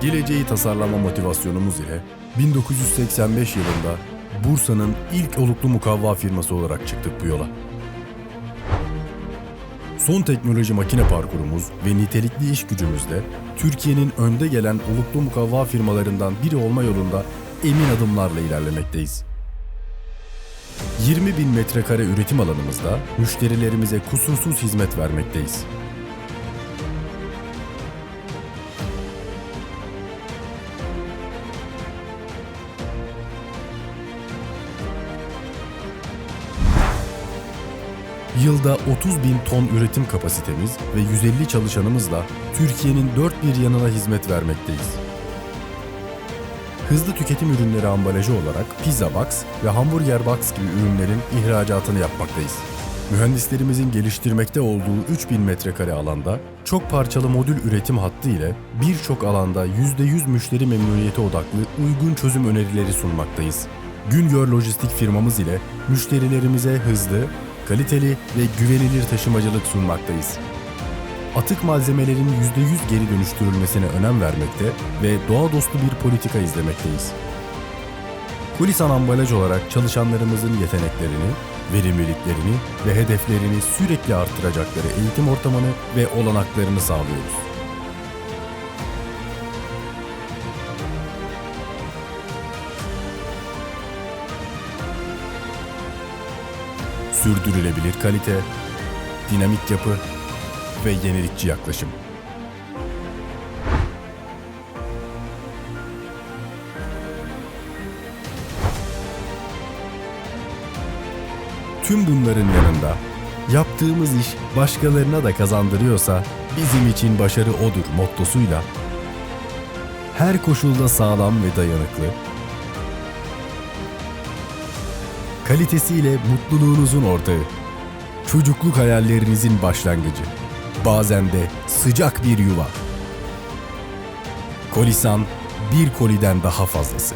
Geleceği tasarlama motivasyonumuz ile 1985 yılında Bursa'nın ilk oluklu mukavva firması olarak çıktık bu yola. Son teknoloji makine parkurumuz ve nitelikli iş gücümüzle Türkiye'nin önde gelen oluklu mukavva firmalarından biri olma yolunda emin adımlarla ilerlemekteyiz. 20 bin metrekare üretim alanımızda müşterilerimize kusursuz hizmet vermekteyiz. Yılda 30 bin ton üretim kapasitemiz ve 150 çalışanımızla Türkiye'nin dört bir yanına hizmet vermekteyiz. Hızlı tüketim ürünleri ambalajı olarak Pizza Box ve Hamburger Box gibi ürünlerin ihracatını yapmaktayız. Mühendislerimizin geliştirmekte olduğu 3000 metrekare alanda çok parçalı modül üretim hattı ile birçok alanda %100 müşteri memnuniyeti odaklı uygun çözüm önerileri sunmaktayız. Güngör Lojistik firmamız ile müşterilerimize hızlı, kaliteli ve güvenilir taşımacılık sunmaktayız. Atık malzemelerin %100 geri dönüştürülmesine önem vermekte ve doğa dostu bir politika izlemekteyiz. Kulisan ambalaj olarak çalışanlarımızın yeteneklerini, verimliliklerini ve hedeflerini sürekli arttıracakları eğitim ortamını ve olanaklarını sağlıyoruz. Sürdürülebilir kalite, dinamik yapı ve yenilikçi yaklaşım. Tüm bunların yanında yaptığımız iş başkalarına da kazandırıyorsa bizim için başarı odur mottosuyla her koşulda sağlam ve dayanıklı, kalitesiyle mutluluğunuzun ortağı, çocukluk hayallerinizin başlangıcı, bazen de sıcak bir yuva. Kolisan bir koliden daha fazlası.